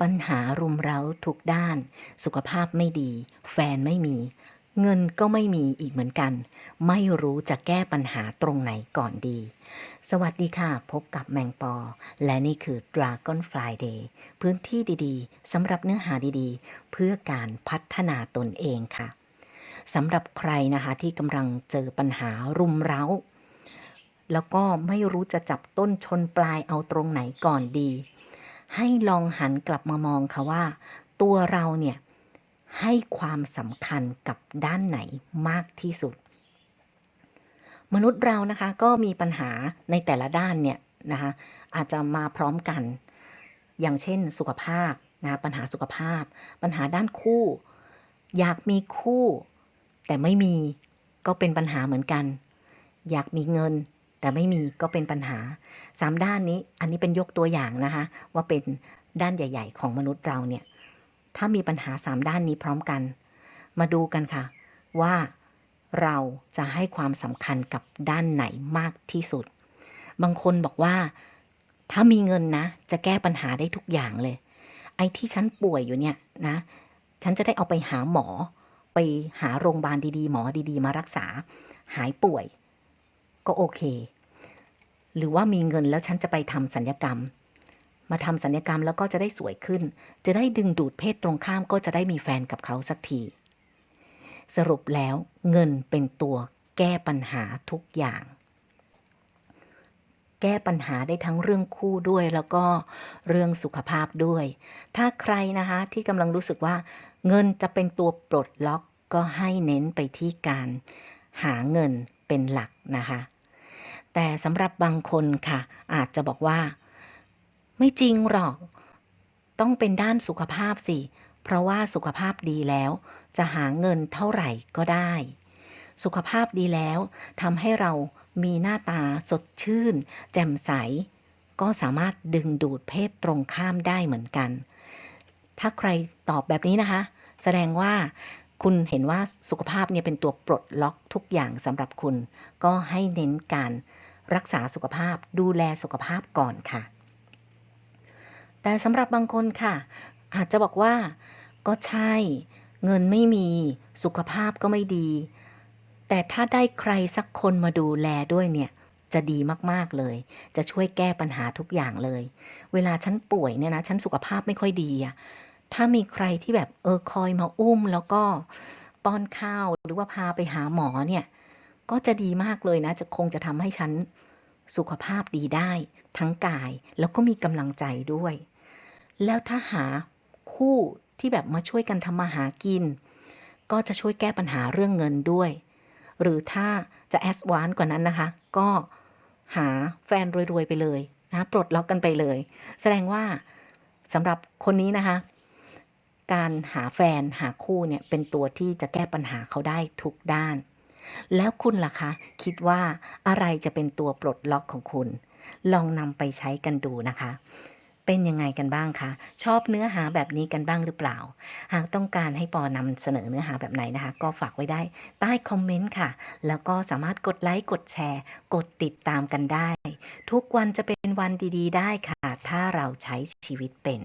ปัญหารุมเร้าทุกด้าน สุขภาพไม่ดี แฟนไม่มี เงินก็ไม่มีอีกเหมือนกัน ไม่รู้จะแก้ปัญหาตรงไหนก่อนดี สวัสดีค่ะ พบกับแมงปอ และนี่คือ Dragon Friday พื้นที่ดีๆสำหรับเนื้อหาดีๆ เพื่อการพัฒนาตนเองค่ะสำหรับใครนะคะที่กำลังเจอปัญหารุมเร้า แล้วก็ไม่รู้จะจับต้นชนปลายเอาตรงไหนก่อนดี ให้ลองหันกลับมามองค่ะว่า ตัวเราเนี่ยให้ความสำคัญกับด้านไหนมากที่สุด มนุษย์เรานะคะก็มีปัญหาในแต่ละด้านเนี่ยนะคะอาจจะมาพร้อมกัน อย่างเช่นสุขภาพนะปัญหาสุขภาพ ปัญหาด้านคู่ อยากมีคู่ แต่ไม่มีก็เป็นปัญหาเหมือนกัน อยากมีเงิน แต่ไม่มีก็เป็นปัญหาสามด้านนี้อันนี้เป็นยกตัวอย่างนะคะ ว่าเป็นด้านใหญ่ ๆ ของมนุษย์เราเนี่ย ถ้ามีปัญหาสามด้านนี้พร้อมกัน มาดูกันค่ะ ว่าเราจะให้ความสำคัญกับด้านไหนมากที่สุด บางคนบอกว่า ถ้ามีเงินนะ จะแก้ปัญหาได้ทุกอย่างเลย ไอ้ที่ฉันป่วยอยู่เนี่ยนะ ฉันจะได้เอาไปหาหมอ ไปหาโรงพยาบาลดีๆ หมอดีๆ มารักษา หายป่วย ก็โอเค หรือว่ามีเงินแล้วฉันจะไปทำสัญญกรรม มาทำสัญญกรรมแล้วก็จะได้สวยขึ้น จะได้ดึงดูดเพศตรงข้ามก็จะได้มีแฟนกับเขาสักที สรุปแล้วเงินเป็นตัวแก้ปัญหาทุกอย่าง แก้ปัญหาได้ทั้งเรื่องคู่ด้วยแล้วก็เรื่องสุขภาพด้วย ถ้าใครนะคะที่กำลังรู้สึกว่า เงินจะเป็นตัวปลดล็อกก็ให้เน้นไปที่การหาเงินเป็นหลักนะคะ แต่สำหรับบางคนค่ะ อาจจะบอกว่า ไม่จริงหรอก ต้องเป็นด้านสุขภาพสิ เพราะว่าสุขภาพดีแล้ว จะหาเงินเท่าไหร่ก็ได้ สุขภาพดีแล้วทำให้เรามีหน้าตาสดชื่น แจ่มใส ก็สามารถดึงดูดเพศตรงข้ามได้เหมือนกัน ถ้าใครตอบแบบนี้นะคะ แสดงว่า คุณเห็นว่าสุขภาพเนี่ยเป็นตัวปลดล็อกทุกอย่างสำหรับคุณ ก็ให้เน้นการรักษาสุขภาพดูแลสุขภาพก่อนค่ะ แต่สำหรับบางคนค่ะ อาจจะบอกว่าก็ใช่ เงินไม่มีสุขภาพก็ไม่ดี แต่ถ้าได้ใครสักคนมาดูแลด้วยเนี่ยจะดีมาก ๆ เลย จะช่วยแก้ปัญหาทุกอย่างเลย เวลาฉันป่วยเนี่ยนะ ฉันสุขภาพไม่ค่อยดีอะ ถ้ามีใครที่แบบเออคอยมาอุ้มแล้วก็ป้อนข้าวหรือว่าพาไปหาหมอเนี่ย ก็จะดีมากเลยนะ จะคงจะทำให้ฉันสุขภาพดีได้ ทั้งกายแล้วก็มีกำลังใจด้วย แล้วถ้าหาคู่ที่แบบมาช่วยกันทำมาหากิน ก็จะช่วยแก้ปัญหาเรื่องเงินด้วย หรือถ้าจะแอสวานกว่านั้นนะคะ ก็หาแฟนรวยๆไปเลยนะปลดล็อกกันไปเลย แสดงว่าสำหรับคนนี้นะคะ การหาแฟนหาคู่เนี่ยเป็นตัวที่จะแก้ปัญหาเขาได้ทุกด้าน แล้วคุณล่ะคะ คิดว่าอะไรจะเป็นตัวปลดล็อกของคุณ ลองนำไปใช้กันดูนะคะ เป็นยังไงกันบ้างคะ ชอบเนื้อหาแบบนี้กันบ้างหรือเปล่า หากต้องการให้ปอนำเสนอเนื้อหาแบบไหนนะคะ ก็ฝากไว้ได้ใต้คอมเมนต์ค่ะ แล้วก็สามารถกดไลค์กดแชร์ กดติดตามกันได้ ทุกวันจะเป็นวันดี ๆ ได้ค่ะ ถ้าเราใช้ชีวิตเป็น